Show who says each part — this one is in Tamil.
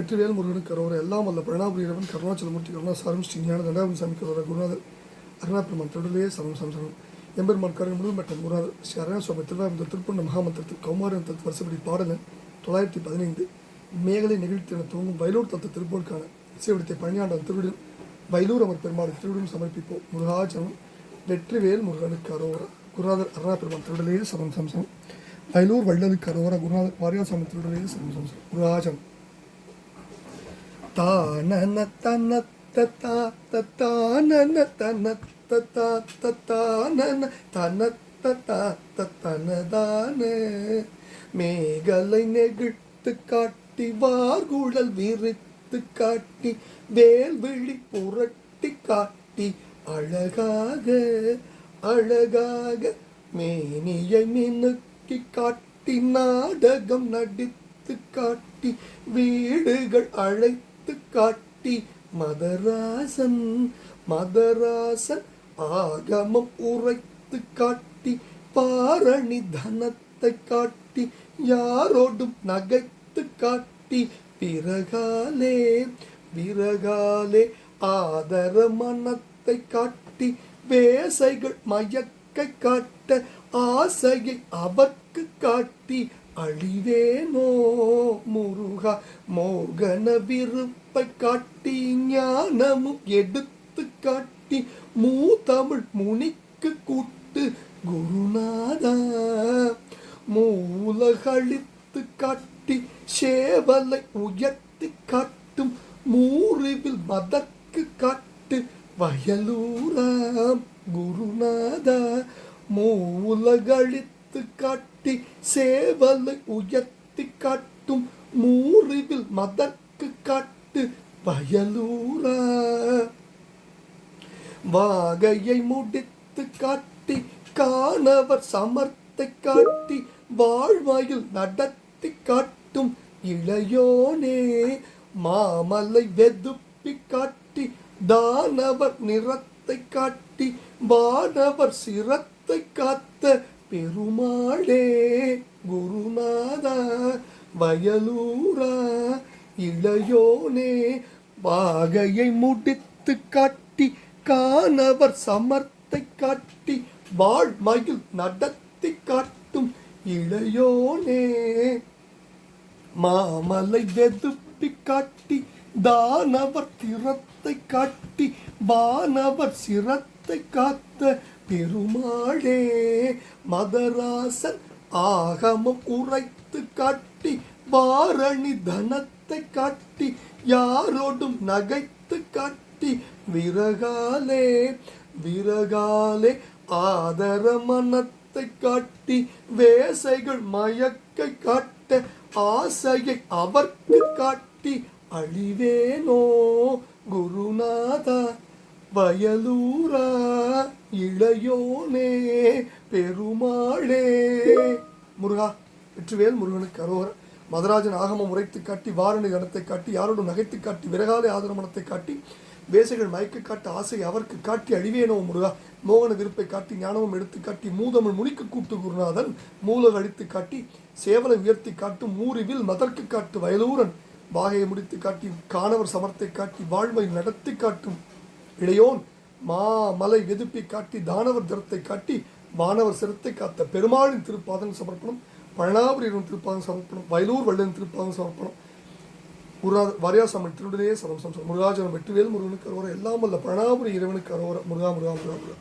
Speaker 1: வெற்றிவேல் முருகன் கரோர எல்லாம் வல்ல பிரணாபுரியவன் கருணாச்சலமூர்த்தி கருணாசாரம் ஸ்ரீ ஞான தண்டாபுரி சாமி கரோர குருநாதர் அருணாபெருமான் திருடலையே சரம் சம் சரம் எம்பெருமான் கருண் முழு குருநாதர் ஸ்ரீ அருணா சுவாமி திருவாரூர் திருப்பண்ண மகாமந்திரத்தில் கௌமாரன் தத்து வருஷப்படி பாடலன் தொள்ளாயிரத்தி பதினைந்து மேகலை நிகழ்த்தி என துவங்கும் வயலூர் தத்து திருப்போருக்கான இசைவடித்த பழனியாண்டன் திருவிடன் வயலூர் அமர் பெருமாள் திருவிடன் சமர்ப்பிப்போம். முருகாச்சலம் வெற்றிவேல் முருகனுக்கு அரோர குருநாதர் அருணா பெருமான் திருடலே சரம் சம் வயலூர் வள்ளலுக்கு அரோர குருநாதர் வாரியாசாமி திருடலே சரம் சம்சம் சம் முருகாச்சலம் தானன தன தத்தா தத்தானன தன தத்தா தத்தானன தன தத்தா தத்தனதான மேகலை நெகிழ்த்து காட்டி வார்குழல் விரித்து காட்டி வேல்விழி புரட்டி காட்டி அழகாக அழகாக மேனியை நினுக்கி காட்டி நாடகம் நடித்து காட்டி வீடுகள் அழைத்து எடுத்து காட்டி மதராசன் மதராசன் ஆகமம் உரைத்து காட்டி பாரணி தனத்தை காட்டி யாரோடும் நகைத்து காட்டி பிறகாலே விறகாலே ஆதர மனத்தை காட்டி வேசைகள் மயக்கை காட்ட ஆசையை அவர்க்கு காட்டி அழிவேனோ முருகா மோகன விருப்பை காட்டி ஞானமும் எடுத்து காட்டி மூதமிழ் முனிக்கு கூட்டு குருநாதா. மூலகழித்து காட்டி சேவலை உயர்த்தி காட்டும் மூறிவில் மதக்கு காட்டு வயலூராம் குருநாதா. மூலகழித்து காட்டி சேவலை உயர்த்தி காட்டும் மூறிவில் மதக்கு காட்டு விட்டு பயலூரா வாகையை முடித்து காட்டி காணவர் சமர்த்தை காட்டி வாழ்வாயில் நடத்தி காட்டும் இளையோனே. மாமலை வெதுப்பி காட்டி தானவர் நிறத்தை காட்டி வானவர் சிரத்தை காத்த பெருமாளே. குருநாதா வயலூரா. இளையோனே வாகையை முடித்து காட்டி காணவர் சமர்த்தை காட்டி வாழ்மயில் நடத்தி காட்டும் இளையோனே. மாமலை வெதுப்பி காட்டி தானவர் திறத்தை காட்டி வானவர் சிரத்தை காத்த பெருமாளே. மதராசன் ஆகமம் உரைத்து காட்டி வாரணி தனத்தை காட்டி யாரோடும் நகைத்து காட்டி விறகாலே விறகாலே ஆதர மனத்தை காட்டி வேசைகள் மயக்கை காட்ட ஆசையை அவர்க்கு காட்டி அழிவேனோ குருநாதா வயலூரா இளையோனே பெருமாளே. முருகா வெற்றிவேல் முருகனுக்கு அரோகர். மதராஜன் ஆகமம் உரைத்து காட்டி வாரணி இடத்தை காட்டி யாரோடும் நகைத்து காட்டி விறகாலை ஆதரமணத்தை காட்டி வேசைகள் மயக்க காட்ட ஆசை அவருக்கு காட்டி அழிவேனோ முருகா? மோகன விருப்பை காட்டி ஞானமும் எடுத்து காட்டி மூதமிழ் முனிக்கு கூட்டு குருநாதன் மூலக அழித்து காட்டி சேவலை உயர்த்தி காட்டும் மூறிவில் மதற்கு காட்டு வயலூரன் வாகையை முடித்து காட்டி காணவர் சமர்த்தை காட்டி வாழ்வை நடத்தி காட்டும் இளையோன் மாமலை வெதுப்பி காட்டி தானவர் திறத்தை காட்டி வானவர் சிரத்தை காத்த பெருமாளின் திருப்பாதன் சமர்ப்பணம். பழனாபுரியின் திருப்பாங்க சமர்ப்பணம் வயலூர் வள்ளன் திருப்பாங்க சமர்ப்பணம். முருகா வாரியாசாமி திருடனே சரம் சம் முருகாஜனம் வெட்டுவேல் முருகனுக்கு அரோர எல்லாம் அல்ல பழனாபுரி இறைவனுக்கு அரோர முருகா முருகா முருகா முருகா.